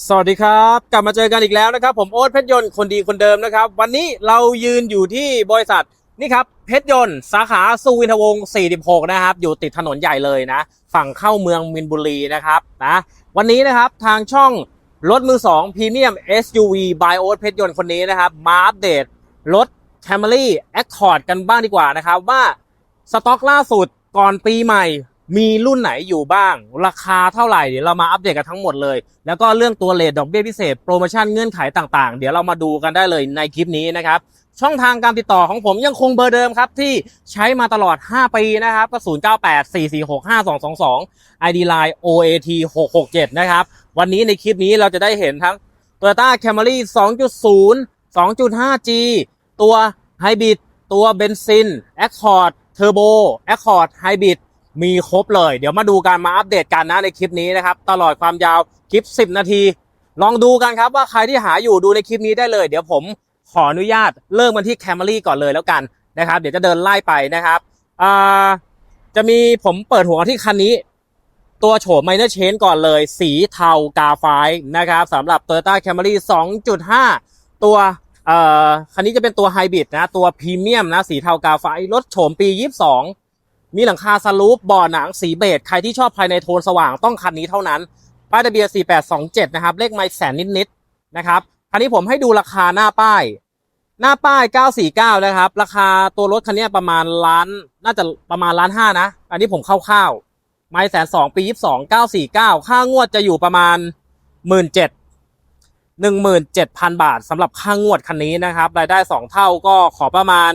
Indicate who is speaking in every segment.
Speaker 1: สวัสดีครับ กลับมาเจอกันอีกแล้วนะครับ ผมโอ๊ตเพชรยนต์คนดีคนเดิมนะครับ วันนี้เรายืนอยู่ที่บริษัทนี่ครับเพชรยนต์สาขาสุวินทวงศ์ 46 นะครับ อยู่ติดถนนใหญ่เลยนะ ฝั่งเข้าเมืองมินบุรีนะครับนะวันนี้นะครับทางช่องรถมือ2พรีเมียม SUV by โอ๊ตเพชรยนต์คนนี้นะครับ มาอัปเดตรถ Camry Accord กันบ้างดีกว่านะครับ ว่าสต็อกล่าสุดก่อนปีใหม่ มีรุ่นไหนอยู่บ้าง ราคาเท่าไหร่เดี๋ยวเรามาอัปเดตกันทั้งหมดเลย แล้วก็เรื่องตัวเลทดอกเบี้ยพิเศษโปรโมชั่นเงื่อนไขต่างๆ เดี๋ยวเรามาดูกันได้เลยในคลิปนี้นะครับ ช่องทางการติดต่อของผมยังคงเบอร์เดิมครับ ที่ใช้มาตลอด 5 ปีนะครับก็ 0984465222 ID Line OAT 667 นะครับ วันนี้ในคลิปนี้เราจะได้เห็นทั้ง Toyota Camry 2.0 2.5G ตัว Hybrid ตัวเบนซิน Accord Turbo Accord Hybrid มีครบเลย เดี๋ยวมาดูกันมาอัปเดตกันนะในคลิปนี้นะครับ ตลอดความยาวคลิป 10 นาที ลองดูกันครับว่าใครที่หาอยู่ดูในคลิปนี้ได้เลย เดี๋ยวผมขออนุญาตเริ่มกันที่ Camry ก่อนเลยแล้วกันนะครับ เดี๋ยวจะเดินไล่ไปนะครับอ่าจะมีผมเปิดหัวที่คันนี้ ตัวโฉม Minor Change ก่อนเลย สีเทากาไฟนะครับสำหรับ Toyota Camry 2.5 ตัวเอ่อคันนี้จะเป็นตัวไฮบริดนะ ตัวพรีเมียมนะ สีเทากาไฟรถโฉมปี 22 มีหลังคาสลูปบ่อหนังสีเบจใครที่ชอบภายในโทนสว่างต้องคันนี้เท่านั้น ป้ายทะเบียน4827 นะครับ เลขไมล์แสนนิดๆนะครับ คันนี้ผมให้ดูราคาหน้าป้าย หน้าป้าย 949 นะครับ ราคาตัวรถคันนี้ประมาณล้าน น่าจะประมาณล้านห้านะ อันนี้ผมคร่าวๆไมล์แสนสองปี22 949ค่างวดจะอยู่ประมาณ17 17,000บาทสำหรับค่างวดคันนี้นะครับ รายได้2เท่าก็ขอประมาณ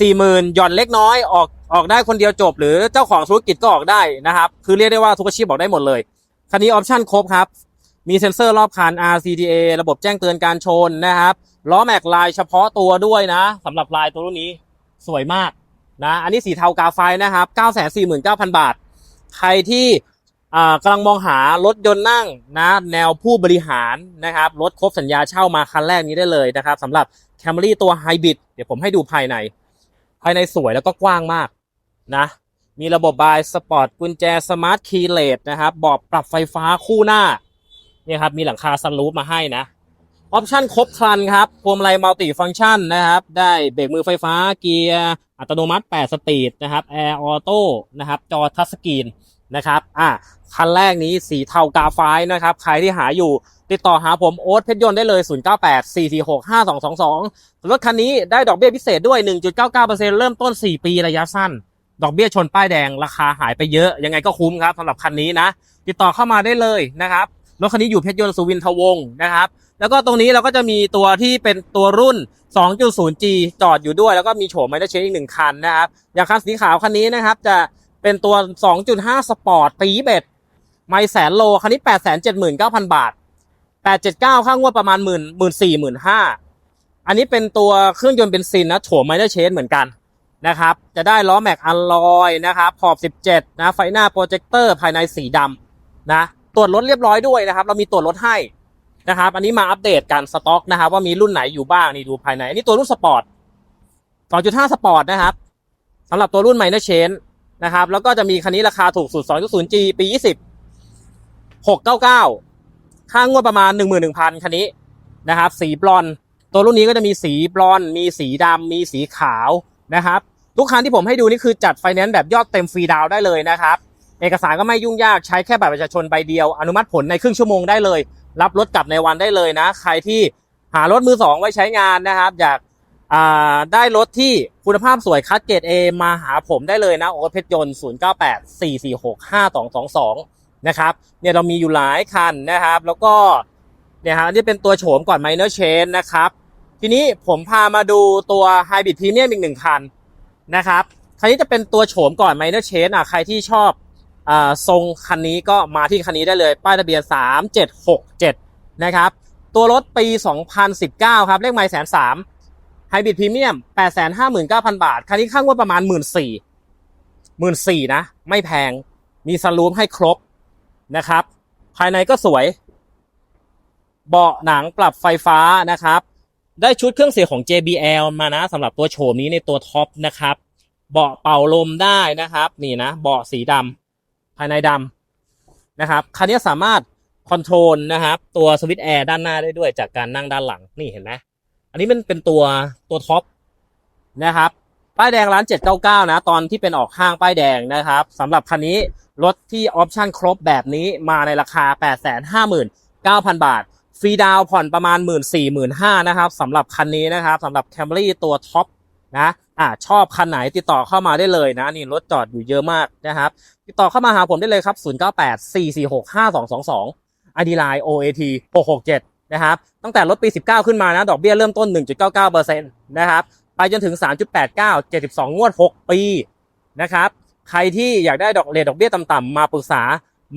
Speaker 1: 40,000หย่อนเล็กน้อยออกออกได้คนเดียวจบ หรือเจ้าของธุรกิจก็ออกได้นะครับ คือเรียกได้ว่าทุกอาชีพออกได้หมดเลย คันนี้ออปชั่นครบครับ มีเซ็นเซอร์รอบคัน RCTA ระบบแจ้งเตือนการชนนะครับล้อแม็กลายเฉพาะตัวด้วยนะสำหรับลายตัวรุ่นนี้สวยมากนะอันนี้สีเทากาไฟนะครับ 949,000 บาท ใครที่อ่ากำลังมองหารถยนต์นั่งนะแนวผู้บริหารนะครับรถครบสัญญาเช่ามาคันแรกนี้ได้เลยนะครับสำหรับ Camry ตัวไฮบริดเดี๋ยวผมให้ดูภายใน ภายในสวยแล้วก็กว้างมากนะ มีระบบบายสปอร์ตกุญแจสมาร์ทคีย์เลสนะครับบอบปรับไฟฟ้าคู่หน้าเนี่ยครับมีหลังคาซันรูฟมาให้นะออปชั่นครบครันครับพวงมาลัยมัลติฟังก์ชันนะครับ ได้เบรกมือไฟฟ้าเกียร์อัตโนมัติ 8 สปีดนะครับแอร์ออโต้นะครับจอทัชสกรีน นะครับ อะคันแรกนี้สีเทากาไฟนะครับ ใครที่หาอยู่ ติดต่อหาผมโอ๊ตเพชรยนต์ได้เลย 098 446 5222 รถคันนี้ได้ดอกเบี้ยพิเศษด้วย 1.99%เริ่มต้น 4 ปีระยะสั้น ดอกเบี้ยชนป้ายแดงราคาหายไปเยอะ ยังไงก็คุ้มครับสำหรับคันนี้นะ ติดต่อเข้ามาได้เลยนะครับ รถคันนี้อยู่เพชรยนต์สุวินทวงศ์นะครับ แล้วก็ตรงนี้เราก็จะมีตัวที่เป็นตัวรุ่น 2.0G จอดอยู่ด้วย แล้วก็มีโฉมไมเนอร์เชนอีกหนึ่งคันนะครับ อย่างคันสีขาวคันนี้นะครับจะ เป็นตัว 2.5 สปอร์ตปีเบ็ดไม่แสนโล คันนี้ 879,000 บาท 879ค่างวดประมาณ 1 0 0 0 0 4 0 0 0 0อันนี้เป็นตัวเครื่องยนต์เบนซินนะโฉมไมเนอร์เชนเหมือนกันนะครับ จะได้ล้อแม็กอัลลอยนะครับ ขอบ 17 นะ ไฟหน้าโปรเจคเตอร์ภายในสีดำนะ ตรวจรถเรียบร้อยด้วยนะครับ เรามีตรวจรถให้นะครับ อันนี้มาอัปเดตกันสต็อกนะครับ ว่ามีรุ่นไหนอยู่บ้างนี่ดูภายใน อันนี้ตัวรุ่นสปอร์ต 2.5 สปอร์ตนะครับสำหรับตัวรุ่นไมเนอร์เชน นะครับ แล้วก็จะมีคันนี้ราคาถูกสุด 2.0G ปี 20 699 ค่างวดประมาณ 11,000 คันนี้นะครับ สีบลอนตัวรุ่นนี้ก็จะมีสีบลอนมีสีดำมีสีขาวนะครับ ทุกคันที่ผมให้ดูนี่คือจัดไฟแนนซ์แบบยอดเต็มฟรีดาวได้เลยนะครับ เอกสารก็ไม่ยุ่งยากใช้แค่บัตรประชาชนใบเดียว อนุมัติผลในครึ่งชั่วโมงได้เลย รับรถกลับในวันได้เลยนะ ใครที่หารถมือสองไว้ใช้งานนะครับ อยาก ได้รถที่คุณภาพสวยคัดเกรด A มาหาผมได้เลยนะโอ๊ตเพชรยนต์098 446 5222 นะครับเนี่ยเรามีอยู่หลายคันนะครับ แล้วก็เนี่ยฮะนี่เป็นตัวโฉมก่อน Minor Change นะครับ ทีนี้ผมพามาดูตัว Hybrid Premium อีกหนึ่งคันนะครับคันนี้จะเป็นตัวโฉมก่อน Minor Change อะใครที่ชอบอ่าทรงคันนี้ก็มาที่คันนี้ได้เลย ป้ายทะเบียน 3767 นะครับ ตัวรถปี 2019 ครับ เลขไมล์แสนสาม ไฮบริดพรีเมียม859,000บาท คันนี้ข้างว่าประมาณ1 4 0 0 0 1 4 0 0นะ ไม่แพง มีสลูปให้ครบนะครับ ภายในก็สวย เบาะหนังปรับไฟฟ้านะครับ ได้ชุดเครื่องเสียงของ JBL มานะสำหรับตัวโฉมนี้ในตัวท็อปนะครับ เบาะเป่าลมได้นะครับ นี่นะ เบาะสีดำภายในดำนะครับคันนี้สามารถคอนโทรลนะครับ ตัวสวิตช์แอร์ด้านหน้าได้ด้วยจากการนั่งด้านหลัง นี่เห็นไหม อันนี้มันเป็นตัวตัวท็อปนะครับ ป้ายแดงร้าน 799 นะ ตอนที่เป็นออกห้างป้ายแดงนะครับสำหรับคันนี้รถที่ออปชั่นครบแบบนี้มาในราคา 859,000 บาท ฟรีดาวผ่อนประมาณ 1 4 0 0 0 0นะครับสำหรับคันนี้นะครับสำหรับ Camry ตัวท็อปนะอ่าชอบคันไหนติดต่อเข้ามาได้เลยนะ นี่รถจอดอยู่เยอะมากนะครับ ติดต่อเข้ามาหาผมได้เลยครับ 0984465222 ID Line OAT 667 นะครับตั้งแต่รถปี 19 ขึ้นมานะดอกเบี้ยเริ่มต้น 1.99%นะครับไปจนถึง 3.89 72 งวด 6 ปีนะครับใครที่อยากได้ดอกเลทดอกเบี้ยต่ำๆมาปรึกษา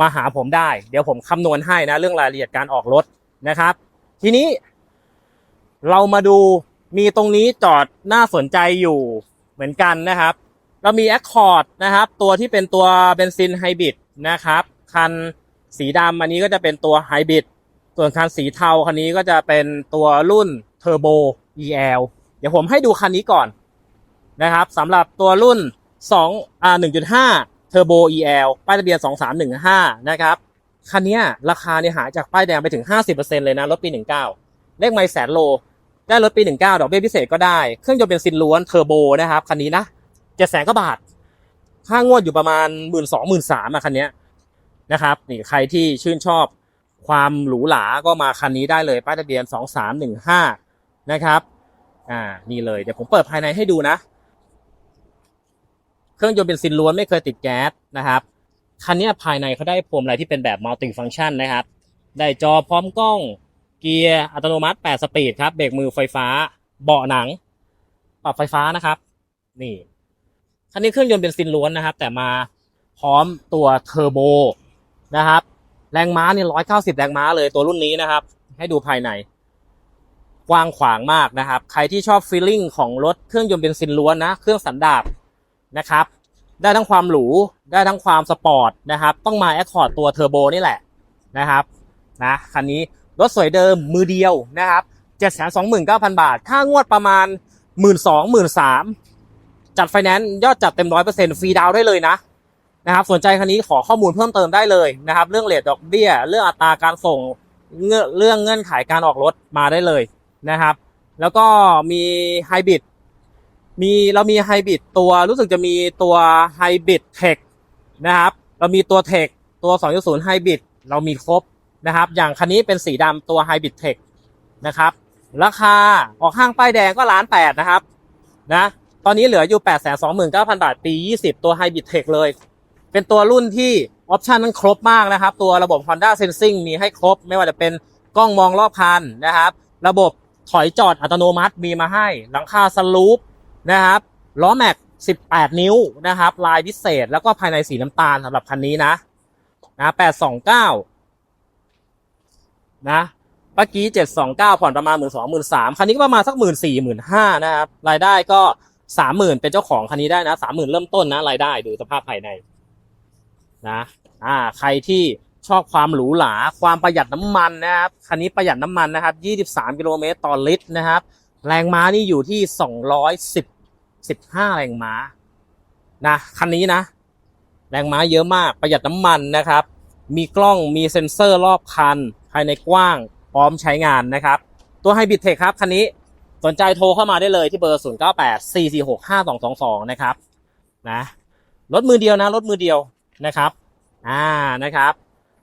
Speaker 1: มาหาผมได้ เดี๋ยวผมคำนวณให้นะเรื่องรายละเอียดการออกรถนะครับ ทีนี้ เรามาดูมีตรงนี้จอดน่าสนใจอยู่เหมือนกันนะครับ เรามี Accord นะครับ ตัวที่เป็นตัวเบนซินไฮบริดนะครับ คันสีดำอันนี้ก็จะเป็นตัวไฮบริด ส่วนคันสีเทาคันนี้ก็จะเป็นตัวรุ่นเทอร์โบ EL เดี๋ยวผมให้ดูคันนี้ก่อนนะครับสำหรับตัวรุ่น2อ่า1.5 Turbo EL ป้ายทะเบียน 2315 นะครับคันนี้ราคาเนี่ยหายจากป้ายแดงไปถึง 50%เลยนะรถปี 19 เลขไม่แสนโล ได้รถปี 19 ดอกเบี้ยพิเศษก็ได้ เครื่องยนต์เป็นซินล้วนเทอร์โบนะครับ คันนี้นะเจ็ดแสนกว่าบาท ค่างวดอยู่ประมาณหมื่นสองหมื่นสามอะคันนี้นะครับนี่ใครที่ชื่นชอบ ความหรูหราก็มาคันนี้ได้เลยป้ายทะเบียนสองสามหนึ่งห้านะครับ อ่า นี่เลย เดี๋ยวผมเปิดภายในให้ดูนะ เครื่องยนต์เป็นซินล้วนไม่เคยติดแก๊สนะครับ คันนี้ภายในเขาได้พวงมาลัยที่เป็นแบบมัลติฟังชันนะครับ ได้จอพร้อมกล้อง เกียร์อัตโนมัติ 8 สปีดครับ เบรกมือไฟฟ้า เบาะหนัง ปรับไฟฟ้านะครับ นี่ คันนี้เครื่องยนต์เป็นซินล้วนนะครับ แต่มาพร้อมตัวเทอร์โบนะครับ แรงม้าเนี่ย190แรงม้าเลยตัวรุ่นนี้นะครับ ให้ดูภายใน กว้างขวางมากนะครับ ใครที่ชอบฟีลลิ่งของรถเครื่องยนต์เบนซินล้วนนะ เครื่องสันดาปนะครับ ได้ทั้งความหรู ได้ทั้งความสปอร์ตนะครับ ต้องมาแอคคอร์ดตัวเทอร์โบนี่แหละนะครับนะคันนี้รถสวยเดิมมือเดียวนะครับ729,000บาท ค่างวดประมาณ1 2 0 0 0 0จัดไฟแนนซ์ยอดจัดเต็มร้อยเปอร์เซ็นต์ฟรีดาวได้เลยนะ นะครับสนใจคันนี้ขอข้อมูลเพิ่มเติมได้เลยนะครับ เรื่องเลทดอกเบี้ย เรื่องอัตราการส่งเรื่องเงื่อนไขการออกรถมาได้เลยนะครับ แล้วก็มีไฮบริดมีเรามีไฮบริดตัวรู้สึกจะมีตัวไฮบริดเทคนะครับ เรามีตัวเทคตัว 2.0ไฮบริดเรามีครบนะครับ อย่างคันนี้เป็นสีดำตัวไฮบริดเทคนะครับ ราคาออกห้างป้ายแดงก็ล้านแปดนะครับนะตอนนี้เหลืออยู่ 8 2 9 0 0 0 บาทปี 20 ตัวไฮบริดเทคเลย เป็นตัวรุ่นที่ออปชันนั้นครบมากนะครับ ตัวระบบ Honda Sensing มีให้ครบ ไม่ว่าจะเป็นกล้องมองรอบคันนะครับ ระบบถอยจอดอัตโนมัติมีมาให้ หลังคาสลูปนะครับล้อแม็ก 18 นิ้วนะครับ ลายพิเศษ แล้วก็ภายในสีน้ำตาลสำหรับคันนี้นะนะ829 นะเมื่อกี้729 ผ่อนประมาณ 1 2 0 0 0คันนี้ก็ประมาณสัก 1 4 0 0 0นะครับ รายได้ก็ 30,000 เป็นเจ้าของคันนี้ได้นะ 30,000 เริ่มต้นนะ รายได้ดูสภาพภายใน นะอ่าใครที่ชอบความหรูหราความประหยัดน้ำมันนะครับคันนี้ประหยัดน้ำมันนะครับ 23 กิโลเมตรต่อลิตรนะครับ แรงม้านี่อยู่ที่ 210 15 แรงม้านะคันนี้นะ แรงม้าเยอะมากประหยัดน้ำมันนะครับ มีกล้องมีเซ็นเซอร์รอบคัน ภายในกว้างพร้อมใช้งานนะครับ ตัวไฮบริดเทคครับคันนี้สนใจโทรเข้ามาได้เลยที่เบอร์ 0 9 8 4 4 6 5 2 2 2 นะครับนะรถมือเดียวนะรถมือเดียว นะครับ อ่านะครับ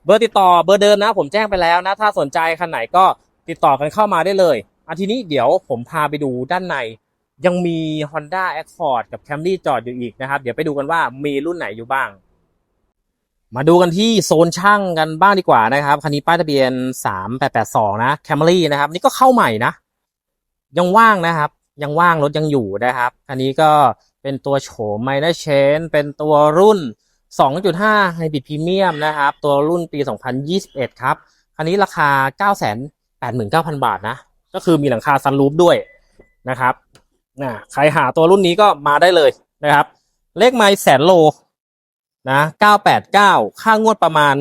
Speaker 1: เบอร์ติดต่อเบอร์เดิมนะ ผมแจ้งไปแล้วนะ ถ้าสนใจคันไหนก็ติดต่อกันเข้ามาได้เลยอาทีนี้เดี๋ยวผมพาไปดูด้านใน ยังมี Honda Accord กับ Camry จอดอยู่อีกนะครับ เดี๋ยวไปดูกันว่ามีรุ่นไหนอยู่บ้าง มาดูกันที่โซนช่างกันบ้างดีกว่านะครับคันนี้ป้ายทะเบียน 3882 นะ Camry นะครับ นี่ก็เข้าใหม่นะ ยังว่างนะครับ ยังว่างรถยังอยู่นะครับคันนี้ก็เป็นตัวโฉมไมเนอร์เชนเป็นตัวรุ่น 2.5 Hybrid Premium นะครับ ตัวรุ่นปี 2021 ครับ คันนี้ราคา 989,000 บาทนะ ก็คือมีหลังคาซันรูฟด้วยนะครับนะใครหาตัวรุ่นนี้ก็มาได้เลยนะครับ เลขไมล์แสนโลนะ 989 ค่างวดประมาณ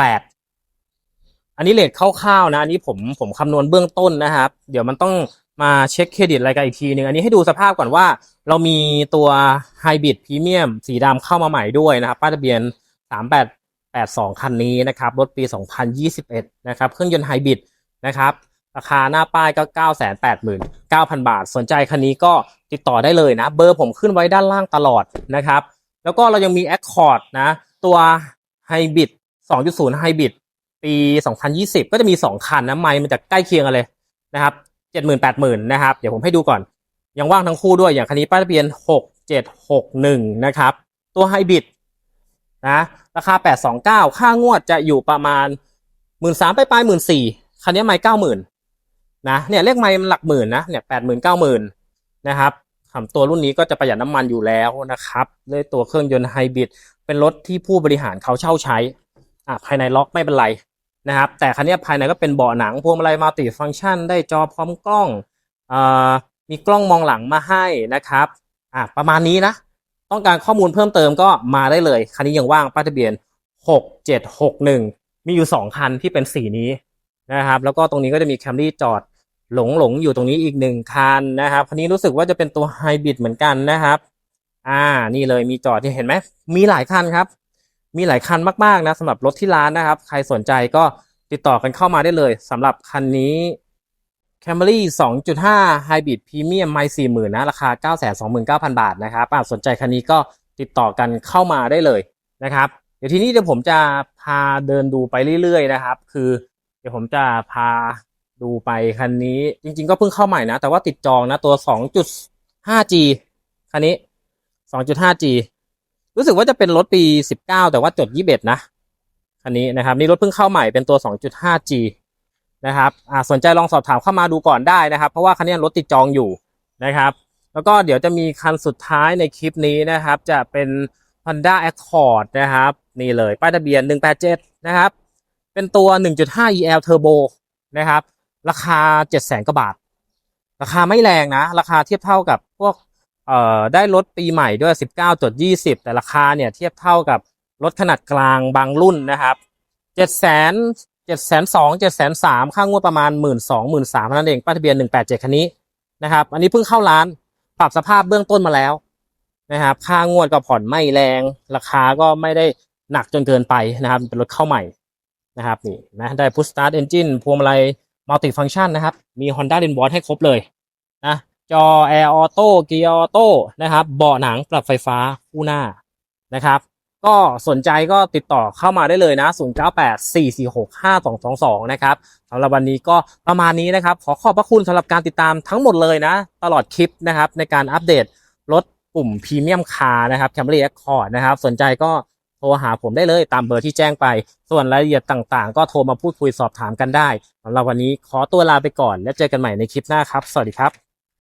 Speaker 1: 18,000อันนี้เลทคร่าวๆนะ อันนี้ผมผมคำนวณเบื้องต้นนะครับ เดี๋ยวมันต้อง มาเช็คเครดิตอะไรกันอีกทีหนึ่งอันนี้ให้ดูสภาพก่อนว่า เรามีตัวไฮบริดพรีเมียมสีดำเข้ามาใหม่ด้วยนะครับ ป้ายทะเบียน82 คันนี้นะครับรถปี 2021 นะครับ เครื่องยนต์ไฮบริดนะครับราคาหน้าป้ายก็ 989,000 บาท สนใจคันนี้ก็ติดต่อได้เลยนะ เบอร์ผมขึ้นไว้ด้านล่างตลอดนะครับ แล้วก็เรายังมี Accord นะ ตัวไฮบริด2.0ไฮบริดปี 2020 ก็จะมี 2 คันนะ ไม่มันจะใกล้เคียงกันเลยนะครับ 70,000 80,000นนะครับ เดี๋ยวผมให้ดูก่อน ยังว่างทั้งคู่ด้วยอย่างคันนี้ป้ายทะเบียน6761นะครับ ตัวไฮบริดนะราคา829ค่างวดจะอยู่ประมาณ13,000ไปปลาย14,000คันนี้ไม่90,000นนะเนี่ยเลขไม่มันหลักหมื่นนะเนี่ย80,000 90,000นนะครับทำตัวรุ่นนี้ก็จะประหยัดน้ำมันอยู่แล้วนะครับด้วยตัวเครื่องยนต์ไฮบริดเป็นรถที่ผู้บริหารเขาเช่าใช้อะภายในล็อกไม่เป็นไร นะครับ แต่คันนี้ภายในก็เป็นเบาะหนังพวงมาลัยมัลติฟังก์ชัน ได้จอพร้อมกล้องอมีกล้องมองหลังมาให้นะครับอะประมาณนี้นะ ต้องการข้อมูลเพิ่มเติมก็มาได้เลย คันนี้ยังว่างป้ายทะเบียน 6761 มีอยู่ 2 คันที่เป็นสีนี้นะครับ แล้วก็ตรงนี้ก็จะมีแคมรี่จอดหลงหลงอยู่ตรงนี้อีกหนึ่งคันนะครับ คันนี้รู้สึกว่าจะเป็นตัวไฮบริดเหมือนกันนะครับ อ่า นี่เลยมีจอดที่เห็นไหม มีหลายคันครับ มีหลายคันมากๆนะสำหรับรถที่ร้านนะครับ ใครสนใจก็ติดต่อกันเข้ามาได้เลยสำหรับคันนี้ Camry 2.5 Hybrid Premium ไม่40,000นะราคา 929,000 บาทนะครับสนใจคันนี้ก็ติดต่อกันเข้ามาได้เลยนะครับ เดี๋ยวทีนี้เดี๋ยวผมจะพาเดินดูไปเรื่อยๆนะครับ คือเดี๋ยวผมจะพาดูไปคันนี้จริงๆก็เพิ่งเข้าใหม่นะ แต่ว่าติดจองนะตัว 2.5G คันนี้ 2.5G รู้สึกว่าจะเป็นรถปี 19 แต่ว่าจด 21 นะ คันนี้นะครับ นี่รถเพิ่งเข้าใหม่เป็นตัว 2.5G นะครับอ่าสนใจลองสอบถามเข้ามาดูก่อนได้นะครับ เพราะว่าคันนี้รถติดจองอยู่นะครับ แล้วก็เดี๋ยวจะมีคันสุดท้ายในคลิปนี้นะครับ จะเป็น Honda Accord นะครับ นี่เลยป้ายทะเบียน 187 นะครับ เป็นตัว 1.5 EL Turbo นะครับ ราคา 700,000กว่าบาท ราคาไม่แรงนะ ราคาเทียบเท่ากับพวก เอ่อได้รถปีใหม่ด้วย 19.20 แต่ราคาเนี่ยเทียบเท่ากับรถขนาดกลางบางรุ่นนะครับ 700,000 702 703ค่างวดประมาณ 12,000 13,000นั้นเองป้ายทะเบียน 187 คันนี้นะครับ อันนี้เพิ่งเข้าร้านปรับสภาพเบื้องต้นมาแล้วนะครับ ค่างวดก็ผ่อนไม่แรง ราคาก็ไม่ได้หนักจนเกินไปนะครับ เป็นรถเข้าใหม่นะครับนี่นะได้ push start engine พวงมาลัย multi function นะครับ มี Honda d e n w a t ให้ครบเลยนะ จอ Air Auto เกียร์ออโต้นะครับ เบาะหนังปรับไฟฟ้าคู่หน้านะครับ ก็สนใจก็ติดต่อเข้ามาได้เลยนะ 0984465222 นะครับสำหรับวันนี้ก็ประมาณนี้นะครับ ขอขอบพระคุณสำหรับการติดตามทั้งหมดเลยนะ ตลอดคลิปนะครับ ในการอัปเดตรถกลุ่มพรีเมียมคาร์นะครับ Camry Accord นะครับ สนใจก็โทรหาผมได้เลยตามเบอร์ที่แจ้งไป ส่วนรายละเอียดต่างๆ ก็โทรมาพูดคุยสอบถามกันได้สำหรับวันนี้ขอตัวลาไปก่อน แล้วเจอกันใหม่ในคลิปหน้าครับ สวัสดีครับ